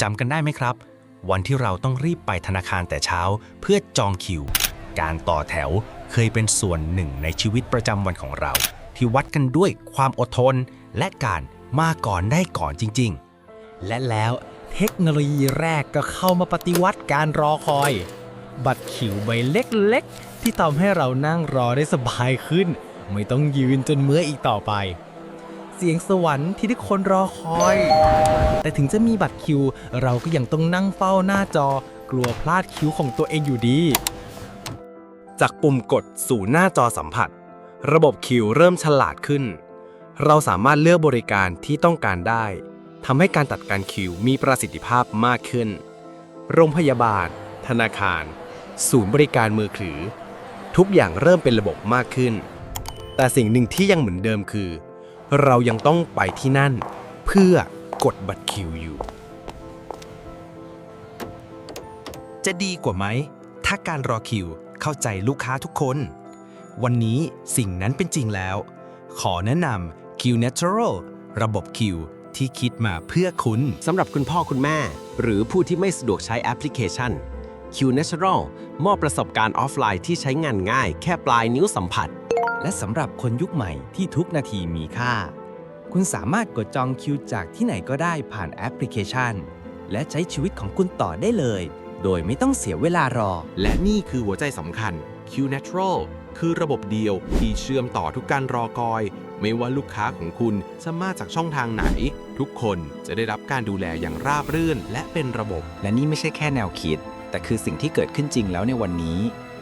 จำกันได้ไหมครับ วันที่เราต้องรีบไปธนาคารแต่เช้าเพื่อจองคิว การต่อแถวเคยเป็นส่วนหนึ่งในชีวิตประจำวันของเรา ที่วัดกันด้วยความอดทน และการมาก่อนได้ก่อนจริง ๆ และแล้วเทคโนโลยีแรกก็เข้ามาปฏิวัติการรอคอย บัตรคิวใบเล็กๆ ที่ทำให้เรานั่งรอได้สบายขึ้น ไม่ต้องยืนจนเมื่อยอีกต่อไป เสียงสวรรค์ที่ทุกคนรอคอย แต่ถึงจะมีบัตรคิว เราก็ยังต้องนั่งเฝ้าหน้าจอ กลัวพลาดคิวของตัวเองอยู่ดี จากปุ่มกดสู่หน้าจอสัมผัส ระบบคิวเริ่มฉลาดขึ้น เราสามารถเลือกบริการที่ต้องการได้ทำให้การตัดการคิวมีประสิทธิภาพมากขึ้น โรงพยาบาล ธนาคาร ศูนย์บริการมือถือ ทุกอย่างเริ่มเป็นระบบมากขึ้น แต่สิ่งหนึ่งที่ยังเหมือนเดิมคือ เรายังต้องไปที่นั่น เพื่อกดบัตรคิวอยู่ จะดีกว่าไหม ถ้าการรอคิวเข้าใจลูกค้าทุกคน วันนี้สิ่งนั้นเป็นจริงแล้ว ขอแนะนำ Q Natural ระบบคิวที่คิดมาเพื่อคุณสำหรับคุณพ่อคุณแม่ หรือผู้ที่ไม่สะดวกใช้แอปพลิเคชัน Q Natural มอบประสบการณ์ออฟไลน์ที่ใช้งานง่าย แค่ปลายนิ้วสัมผัส และสำหรับคนยุคใหม่ที่ทุกนาทีมีค่า คุณสามารถกดจองคิวจากที่ไหนก็ได้ผ่านแอปพลิเคชัน และใช้ชีวิตของคุณต่อได้เลย โดยไม่ต้องเสียเวลารอ และนี่คือหัวใจสำคัญ Q Natural คือระบบเดียวที่เชื่อมต่อทุกการรอคอย ไม่ว่าลูกค้าของคุณจะมาจากช่องทางไหน ทุกคนจะได้รับการดูแลอย่างราบรื่นและเป็นระบบ และนี่ไม่ใช่แค่แนวคิด แต่คือสิ่งที่เกิดขึ้นจริงแล้วในวันนี้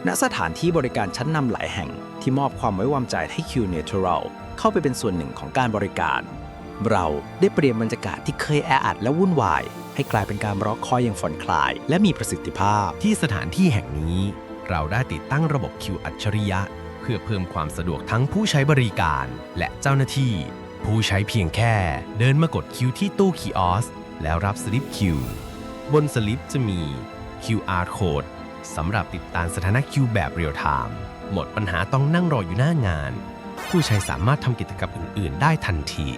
ณสถานที่บริการชั้นนำหลายแห่งที่มอบความไว้วางใจให้ Q Natural เข้าไปเป็นส่วนหนึ่งของการบริการ เราได้เปลี่ยนบรรยากาศที่เคยแออัดและวุ่นวาย ให้กลายเป็นการรอคอยอย่างผ่อนคลาย และมีประสิทธิภาพ ที่สถานที่แห่งนี้ เราได้ติดตั้งระบบคิวอัจฉริยะ เพื่อเพิ่มความสะดวกทั้งผู้ใช้บริการ และเจ้าหน้าที่ ผู้ใช้เพียงแค่ เดินมากดคิวที่ตู้คีออสแล้วรับสลิปคิวบนสลิปจะมี QR code สำหรับติดตามสถานะคิวแบบเรียลไทม์หมดปัญหาต้องนั่งรออยู่หน้างาน ผู้ใช้สามารถทำกิจกรรมอื่น ๆ ได้ทันที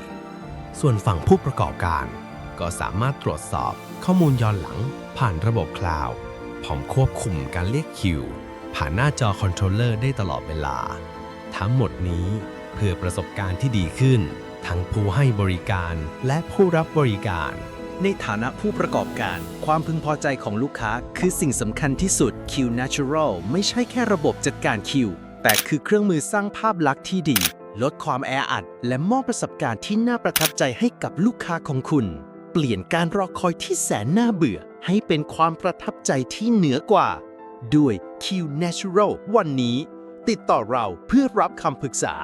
ส่วนฝั่งผู้ประกอบการ ก็สามารถตรวจสอบข้อมูลย้อนหลัง ผ่านระบบคลาวด์พร้อมควบคุมการเรียกคิว ผ่านหน้าจอคอนโทรลเลอร์ได้ตลอดเวลา ทั้งหมดนี้เพื่อประสบการณ์ที่ดีขึ้น ทั้งผู้ให้บริการและผู้รับบริการ ในฐานะผู้ประกอบการ ความพึงพอใจของลูกค้าคือสิ่งสำคัญที่สุด Q Natural ไม่ใช่แค่ระบบจัดการคิว แต่คือเครื่องมือสร้างภาพลักษณ์ที่ดี ลดความแออัด และมอบประสบการณ์ที่น่าประทับใจให้กับลูกค้าของคุณ เปลี่ยนการรอคอยที่แสนน่าเบื่อ ให้เป็นความประทับใจที่เหนือกว่า ด้วย Q Natural วันนี้ ติดต่อเราเพื่อรับคำปรึกษา